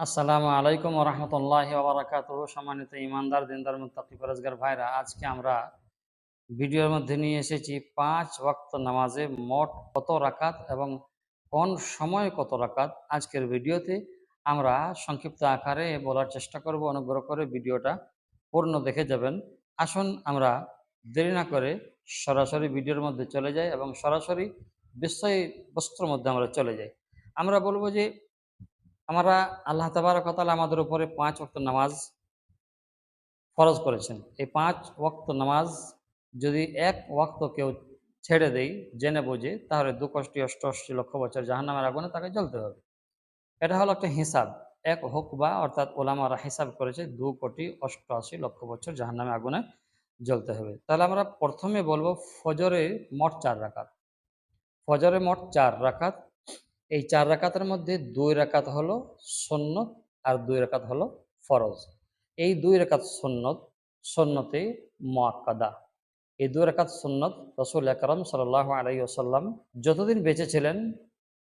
আসসালামু আলাইকুম রহমতুল্লাহ ওবরাকাত সম্মানিত ইমানদার দিনদার, মুত্তাকি পরেজগার ভাইরা, আজকে আমরা ভিডিওর মধ্যে নিয়ে এসেছি পাঁচ ওয়াক্ত নামাজে মোট কত রাকাত এবং কোন সময় কত রাকাত। আজকের ভিডিওতে আমরা সংক্ষিপ্ত আকারে বলার চেষ্টা করব, অনুগ্রহ করে ভিডিওটা পূর্ণ দেখে যাবেন। আসুন, আমরা দেরি না করে সরাসরি ভিডিওর মধ্যে চলে যাই এবং সরাসরি বিষয় বস্ত্র মধ্যে আমরা চলে যাই। আমরা বলব যে আমরা আল্লাহ তাবারকতাল আমাদের উপরে পাঁচ ওয়াক্ত নামাজ ফরজ করেছেন। এই পাঁচ ওয়াক্ত নামাজ যদি এক ওয়াক্ত কেউ ছেড়ে দেই জেনে বুঝে, তাহলে দু কোটি অষ্টআশি লক্ষ বছর জাহান্নামের আগুনে তাকে জ্বলতে হবে। এটা হলো একটা হিসাব। এক হোক বা, অর্থাৎ ওলামারা হিসাব করেছে, দু কোটি অষ্টআশি লক্ষ বছর জাহান্নামে আগুনে জ্বলতে হবে। তাহলে আমরা প্রথমে বলব, ফজরে মোট চার রাকাত। ফজরে মোট চার রাকাত এই চার রাকাতের মধ্যে দুই রাকাত হলো সন্নত আর দুই রাকাত হলো ফরজ। এই দুই রাকাত সন্নত, সন্নতে মোয়াক্কাদা এই দুই রাকাত সন্নত রসুল আকরম সাল্লাহ আলাই আসাল্লাম যতদিন বেঁচে ছিলেন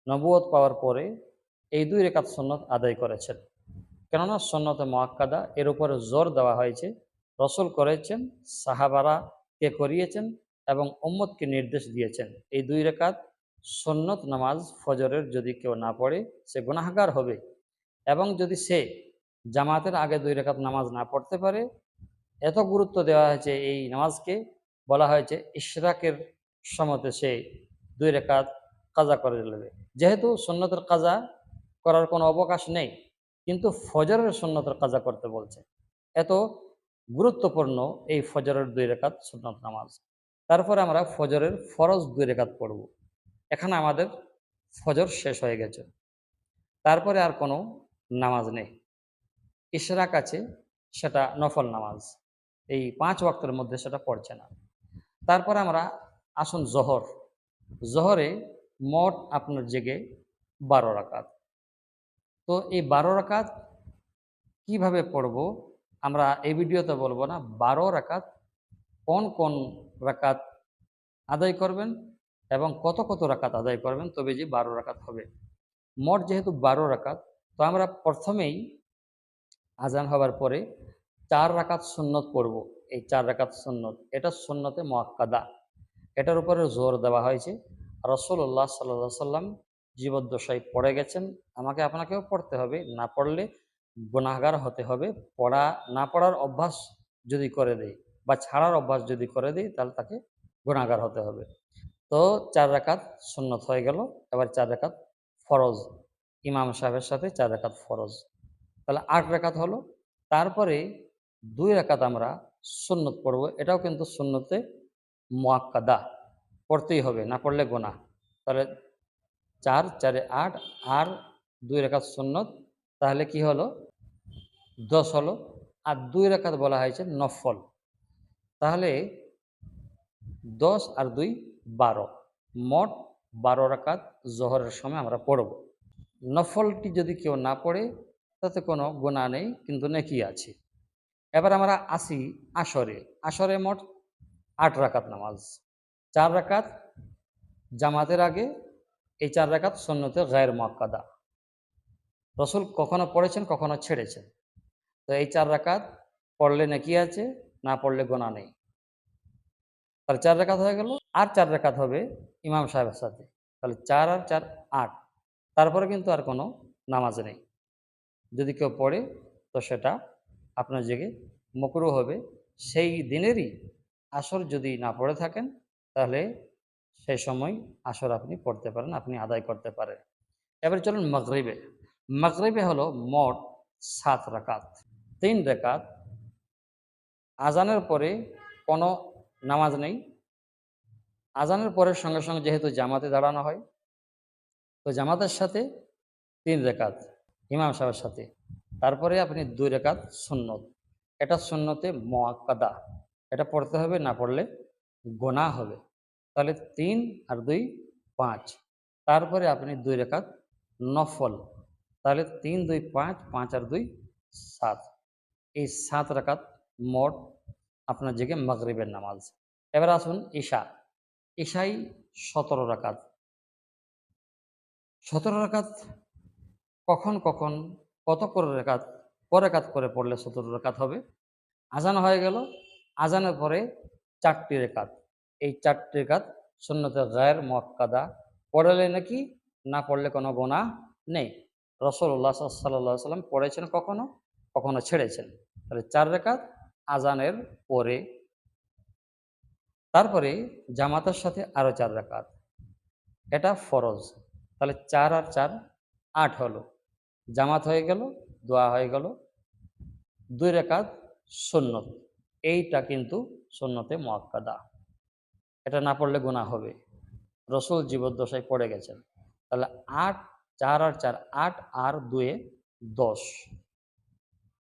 নবুয়ত পাওয়ার পরে এই দুই রেখাত সন্নত আদায় করেছেন। কেননা সন্নতে মোয়াক্কাদা এর উপরে জোর দেওয়া হয়েছে। রসুল করেছেন, সাহাবারা কে করিয়েছেন এবং উম্মদকে নির্দেশ দিয়েছেন। এই দুই রেখাত সন্নত নামাজ ফজরের যদি কেউ না পড়ে, সে গুনাহগার হবে। এবং যদি সে জামাতের আগে দুই রেখাত নামাজ না পড়তে পারে, এত গুরুত্ব দেওয়া হয়েছে এই নামাজকে, বলা হয়েছে ইশরাকের সমতে সে দুই রেখাত কাজা করে নেবে। যেহেতু সন্ন্যতের কাজা করার কোনো অবকাশ নেই, কিন্তু ফজরের সন্ন্যতের কাজা করতে বলছে। এত গুরুত্বপূর্ণ এই ফজরের দুই রেখাত সুন্নত নামাজ। তারপরে আমরা ফজরের ফরজ দুই রেখাত পড়ব। এখানে আমাদের ফজর শেষ হয়ে গেছে। তারপরে আর কোনো নামাজ নেই। ইশরাক আছে, সেটা নফল নামাজ। এই পাঁচ ওয়াক্তের মধ্যে সেটা পড়ছে না। তারপরে আমরা আসুন জহর। জহরে মোট আপনার জেগে বারো রাকাত। তো এই বারো রাকাত কীভাবে পড়ব? আমরা এই ভিডিওতে বলব না, বারো রাকাত কোন কোন রাকাত আদায় করবেন এবং কত কত রাকাত আদায় করবেন? তবে যে বারো রাকাত হবে। মোট যেহেতু বারো রাকাত, তো আমরা প্রথমেই আজান হবার পরে চার রাকাত সুন্নত পড়ব। এই চার রাকাত সুন্নত, এটা সুন্নতে মোয়াক্কাদা। এটার উপরে জোর দেওয়া হয়েছে। রসুল্লাহ সাল্লা সাল্লাম জীবদ্দশায় পড়ে গেছেন। আমাকে আপনাকেও পড়তে হবে। না পড়লে গুনাহগার হতে হবে। পড়া, না পড়ার অভ্যাস যদি করে দেয় বা ছাড়ার অভ্যাস যদি করে দেয়, তাহলে তাকে গুণাগার হতে হবে। তো চার রাকাত সুন্নত হয়ে গেল। এবার চার রাকাত ফরজ। ইমাম সাহেবের সাথে চার রাকাত ফরজ। তাহলে আট রাকাত হলো। তারপরে দুই রাকাত আমরা সুন্নত পড়ব। এটাও কিন্তু সুন্নতে মোয়াক্কাদা। পড়তেই হবে, না পড়লে গোনা তাহলে চার, চারে আট আর দুই রেখাত সুন্নত। তাহলে কি হলো? দশ হলো। আর দুই রেখাত বলা হয়েছে নফল। তাহলে দশ আর দুই বারো। মোট বারো রাকাত জোহরের সময় আমরা পড়ব। নফলটি যদি কেউ না পড়ে, তাতে কোনো গোনা নেই, কিন্তু নেকি আছে। এবার আমরা আসি আসরে। আসরে মোট আট রাকাত নামাজ। চার রাকাত জামাতের আগে, এই চার রাকাত সন্ন্যতে গায়ের মক্কাদা রসুল কখনো পড়েছেন, কখনো ছেড়েছেন। তো এই চার রাকাত পড়লে নাকি আছে, না পড়লে গোনা নেই। তাহলে চার রেখাত হয়ে গেল, আর চার রেখাত হবে ইমাম সাহেবের সাথে। তাহলে চার আর চার, আট। তারপরে কিন্তু আর কোনো নামাজ নেই। যদি কেউ পড়ে, তো সেটা আপনার জেগে মকরু হবে। সেই দিনেরই আসর যদি না পড়ে থাকেন, তাহলে সেই সময় আসর আপনি পড়তে পারেন, আপনি আদায় করতে পারেন। এবারে চলুন মগরিবে। মগরিবে হলো মোট সাত রাকাত। তিন রেখাত আজানের পরে কোনো নামাজ নেই। আজানের পরের সঙ্গে সঙ্গে যেহেতু জামাতে দাঁড়ানো হয়, তো জামাতের সাথে তিন রেখাত, ইমাম সাহেবের সাথে। তারপরে আপনি দুই রেখাত সুন্নত। এটা সুন্নতে মোয়াক্কাদা। এটা পড়তে হবে, না পড়লে গোনা হবে। তাহলে তিন আর দুই পাঁচ। তারপরে আপনি দুই রেখাত নফল। তাহলে তিন, দুই, পাঁচ পাঁচ আর দুই, সাত। এই সাত রাকাত মোট আপনার জেগে মগরিবের নামাজ। এবার আসুন ঈশা। ঈশাই সতেরো রাকাত। সতেরো রাকাত কখন কখন, কত করে রেখাত পরে কাত করে পড়লে সতেরো রেখাত হবে? আজান হয়ে গেল। আজানের পরে চারটি রেখাত এই চারটি রেখাত সুন্নতে গায়ের মক্কাদা পড়লে নাকি, না পড়লে কোনো গোনা নেই। রসল্লাহ সাল্লাহ সাল্লাম পড়েছেন কখনো? কখনো ছেড়েছেন। তাহলে চার রেখাত আজানের পরে তারপরে জামাতের সাথে আরও চার রেখাত এটা ফরজ। তাহলে চার আর চার, আট হলো। জামাত হয়ে গেল, দোয়া হয়ে গেল। দুই রেখাত সুন্নত। এইটা কিন্তু সুন্নতে মোয়াক্কাদা। এটা না পড়লে গুণা হবে। রসুল জীবদ্দশায় পড়ে গেছেন। তাহলে আট, চার আর চার, আট আর দুয়ে দশ।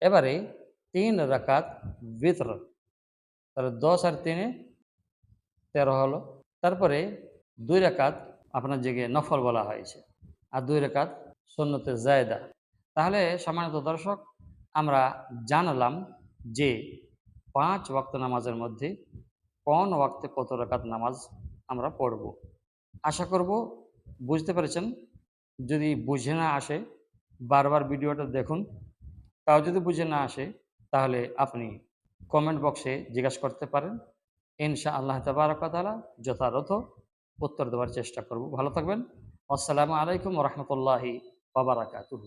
এবারে তিন রাকাত বিতর তাহলে দশ আর তিনে তেরো হলো। তারপরে দুই রাকাত আপনার জেগে নফল বলা হয়েছে। আর দুই রেখাত সন্ন্যতে জায়দা। তাহলে সম্মানিত দর্শক, আমরা জানলাম যে পাঁচ ওয়াক্ত নামাজের মধ্যে কোন ওয়াক্তে কত রেখাত নামাজ আমরা পড়ব। আশা করব বুঝতে পেরেছেন। যদি বুঝে না আসে, বারবার ভিডিওটা দেখুন। তাও যদি বুঝে না আসে তাহলে আপনি কমেন্ট বক্সে জিজ্ঞাসা করতে পারেন। ইনশা আল্লাহ তাবারকালা যথারথ উত্তর দেওয়ার চেষ্টা করব। ভালো থাকবেন। আসসালামু আলাইকুম রহমতুল্লাহি বাবারাকাতুহু